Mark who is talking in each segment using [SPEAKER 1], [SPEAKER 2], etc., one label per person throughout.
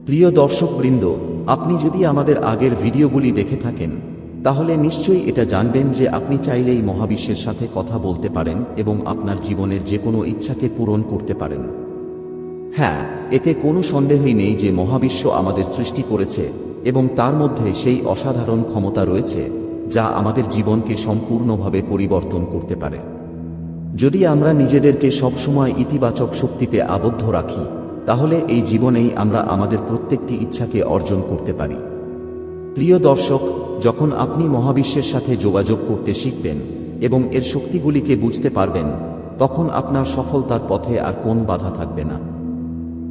[SPEAKER 1] প্রিয় দর্শকবৃন্দ, আপনি যদি আমাদের আগের ভিডিওগুলি দেখে থাকেন, তাহলে নিশ্চয়ই এটা জানবেন যে আপনি চাইলেই মহাবিশ্বের সাথে কথা বলতে পারেন এবং আপনার জীবনের যে কোনো ইচ্ছাকে পূরণ করতে পারেন। হ্যাঁ এতে কোনো সন্দেহই নেই যে মহাবিশ্ব আমাদের সৃষ্টি করেছে এবং তার মধ্যে সেই অসাধারণ ক্ষমতা রয়েছে যা আমাদের জীবনকে সম্পূর্ণভাবে পরিবর্তন করতে পারে। যদি আমরা নিজেদেরকে সবসময় ইতিবাচক শক্তিতে আবদ্ধ রাখি তাহলে এই জীবনেই আমরা আমাদের প্রত্যেকটি ইচ্ছাকে অর্জন করতে পারি। প্রিয় দর্শক, যখন আপনি মহাবিশ্বের সাথে যোগাযোগ করতে শিখবেন এবং এর শক্তিগুলিকে বুঝতে পারবেন, তখন আপনার সফলতার পথে আর কোন বাধা থাকবে না।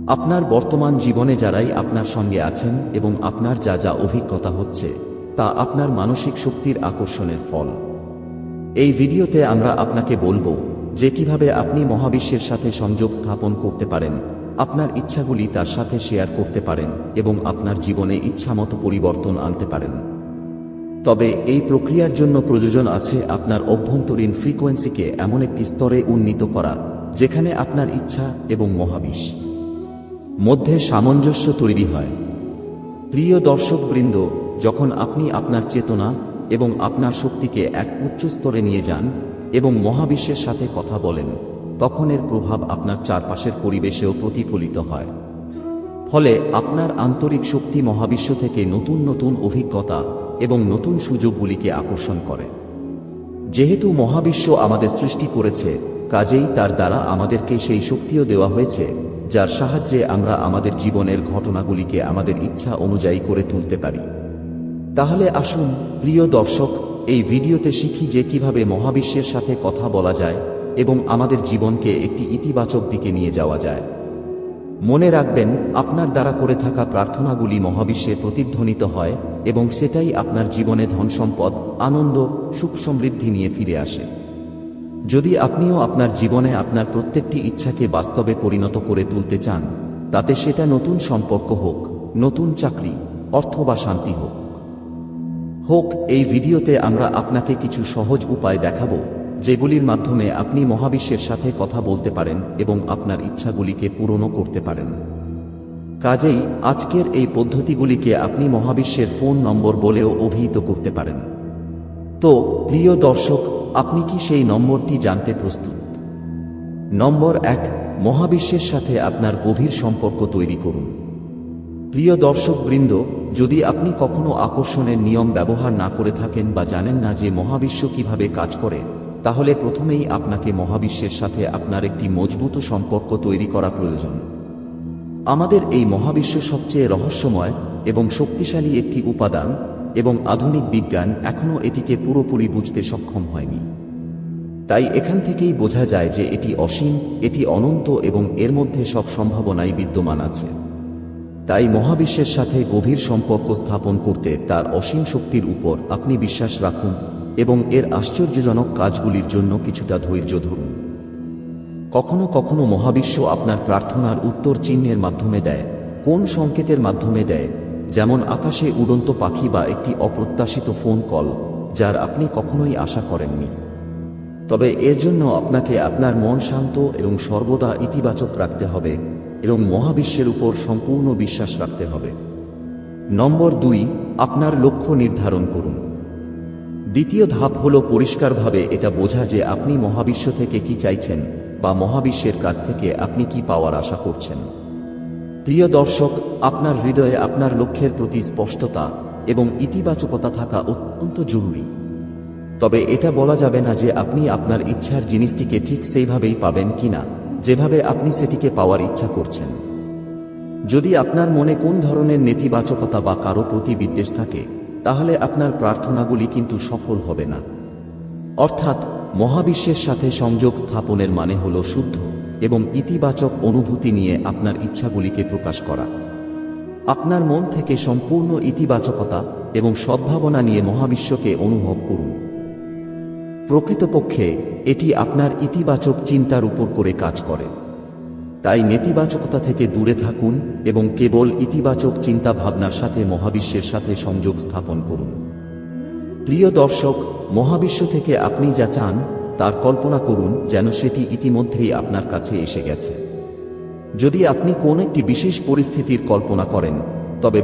[SPEAKER 1] আপনার বর্তমান জীবনে যারাই আপনার সঙ্গে আছেন এবং আপনার যা যা অভিজ্ঞতা হচ্ছে, তা আপনার মানসিক শক্তির আকর্ষণের ফল। এই ভিডিওতে আমরা আপনাকে বলব যে কীভাবে আপনি মহাবিশ্বের সাথে সংযোগ স্থাপন করতে পারেন আপনার ইচ্ছাগুলি তার সাথে শেয়ার করতে পারেন এবং আপনার জীবনে ইচ্ছামতো পরিবর্তন আনতে পারেন। তবে এই প্রক্রিয়ার জন্য প্রয়োজন আছে আপনার অভ্যন্তরীণ ফ্রিকোয়েন্সিকে এমন একটি স্তরে উন্নীত করা, যেখানে আপনার ইচ্ছা এবং মহাবিশ মধ্যে সামঞ্জস্য তৈরি হয়। প্রিয় দর্শকবৃন্দ, যখন আপনি আপনার চেতনা এবং আপনার শক্তিকে এক উচ্চ স্তরে নিয়ে যান এবং মহাবিশ্বের সাথে কথা বলেন তখন এর প্রভাব আপনার চারপাশের পরিবেশেও প্রতিফলিত হয়। ফলে আপনার আন্তরিক শক্তি মহাবিশ্ব থেকে নতুন নতুন অভিজ্ঞতা এবং নতুন সুযোগগুলিকে আকর্ষণ করে। যেহেতু মহাবিশ্ব আমাদের সৃষ্টি করেছে, কাজেই তার দ্বারা আমাদেরকে সেই শক্তিও দেওয়া হয়েছে, যার সাহায্যে আমরা আমাদের জীবনের ঘটনাগুলিকে আমাদের ইচ্ছা অনুযায়ী করে তুলতে পারি। তাহলে আসুন, প্রিয় দর্শক, এই ভিডিওতে শিখি যে কীভাবে মহাবিশ্বের সাথে কথা বলা যায় এবং আমাদের জীবনকে একটি ইতিবাচক দিকে নিয়ে যাওয়া যায়। মনে রাখবেন, আপনার দ্বারা করে থাকা প্রার্থনাগুলি মহাবিশ্বে প্রতিধ্বনিত হয় এবং সেটাই আপনার জীবনে ধনসম্পদ, আনন্দ, সুখ সমৃদ্ধি নিয়ে ফিরে আসে। যদি আপনিও আপনার জীবনে আপনার প্রত্যেকটি ইচ্ছাকে বাস্তবে পরিণত করে তুলতে চান, তাতে সেটা নতুন সম্পর্ক হোক, নতুন চাকরি, অর্থ বা শান্তি হোক। হোক, এই ভিডিওতে আমরা আপনাকে কিছু সহজ উপায় দেখাবো। যেগুলির মাধ্যমে আপনি মহাবিশ্বের সাথে কথা বলতে পারেন এবং আপনার ইচ্ছাগুলিকে পূরণও করতে পারেন। কাজেই আজকের এই পদ্ধতিগুলিকে আপনি মহাবিশ্বের ফোন নম্বর বলেও অভিহিত করতে পারেন। তো, প্রিয় দর্শক, আপনি কি সেই নম্বরটি জানতে প্রস্তুত? নম্বর এক, মহাবিশ্বের সাথে আপনার গভীর সম্পর্ক তৈরি করুন। প্রিয় দর্শক বৃন্দ যদি আপনি কখনো আকর্ষণের নিয়ম ব্যবহার না করে থাকেন বা জানেন না যে মহাবিশ্ব কীভাবে কাজ করে তাহলে প্রথমেই আপনাকে মহাবিশ্বের সাথে আপনার একটি মজবুত সম্পর্ক তৈরি করা প্রয়োজন। আমাদের এই মহাবিশ্ব সবচেয়ে রহস্যময় এবং শক্তিশালী একটি উপাদান এবং আধুনিক বিজ্ঞান এখনও এটিকে পুরোপুরি বুঝতে সক্ষম হয়নি। তাই এখান থেকেই বোঝা যায় যে এটি অসীম, এটি অনন্ত এবং এর মধ্যে সব সম্ভাবনাই বিদ্যমান আছে। তাই মহাবিশ্বের সাথে গভীর সম্পর্ক স্থাপন করতে তার অসীম শক্তির উপর আপনি বিশ্বাস রাখুন এবং এর আশ্চর্যজনক কাজগুলির জন্য কিছুটা ধৈর্য ধরুন। কখনো কখনো মহাবিশ্ব আপনার প্রার্থনার উত্তর চিহ্নের মাধ্যমে দেয়, কোন সংকেতের মাধ্যমে দেয়, যেমন আকাশে উড়ন্ত পাখি বা একটি অপ্রত্যাশিত ফোন কল, যার আপনি কখনোই আশা করেননি। তবে এর জন্য আপনাকে আপনার মন শান্ত এবং সর্বদা ইতিবাচক রাখতে হবে এবং মহাবিশ্বের উপর সম্পূর্ণ বিশ্বাস রাখতে হবে। নম্বর দুই, আপনার লক্ষ্য নির্ধারণ করুন। দ্বিতীয় ধাপ হল পরিষ্কারভাবে এটা বোঝা যে আপনি মহাবিশ্ব থেকে কি চাইছেন, বা মহাবিশ্বের কাছ থেকে আপনি কি পাওয়ার আশা করছেন। প্রিয় দর্শক, আপনার হৃদয়ে আপনার লক্ষ্যের প্রতি স্পষ্টতা এবং ইতিবাচকতা থাকা অত্যন্ত জরুরি। তবে এটা বলা যাবে না যে আপনি আপনার ইচ্ছার জিনিসটিকে ঠিক সেইভাবেই পাবেন কিনা, যেভাবে আপনি সেটিকে পাওয়ার ইচ্ছা করছেন। যদি আপনার মনে কোন ধরনের নেতিবাচকতা বা কারও প্রতি বিদ্বেষ থাকে তাহলে আপনার প্রার্থনাগুলি কিন্তু সফল হবে না। অর্থাৎ মহাবিশ্বের সাথে সংযোগ স্থাপনের মানে হল শুদ্ধ এবং ইতিবাচক অনুভূতি নিয়ে আপনার ইচ্ছাগুলিকে প্রকাশ করা। আপনার মন থেকে সম্পূর্ণ ইতিবাচকতা এবং সদ্ভাবনা নিয়ে মহাবিশ্বকে অনুভব করুন। প্রকৃতপক্ষে এটি আপনার ইতিবাচক চিন্তার উপর করে কাজ করে। তাই নেতিবাচকতা থেকে দূরে থাকুন এবং কেবল ইতিবাচক চিন্তা ভাবনার সাথে মহাবিশ্বের সাথে সংযোগ স্থাপন করুন। প্রিয় দর্শক, মহাবিশ্ব থেকে আপনি যা চান, তার কল্পনা করুন যেন সেটি ইতিমধ্যেই আপনার কাছে এসে গেছে। যদি আপনি কোন একটি বিশেষ পরিস্থিতির কল্পনা করেন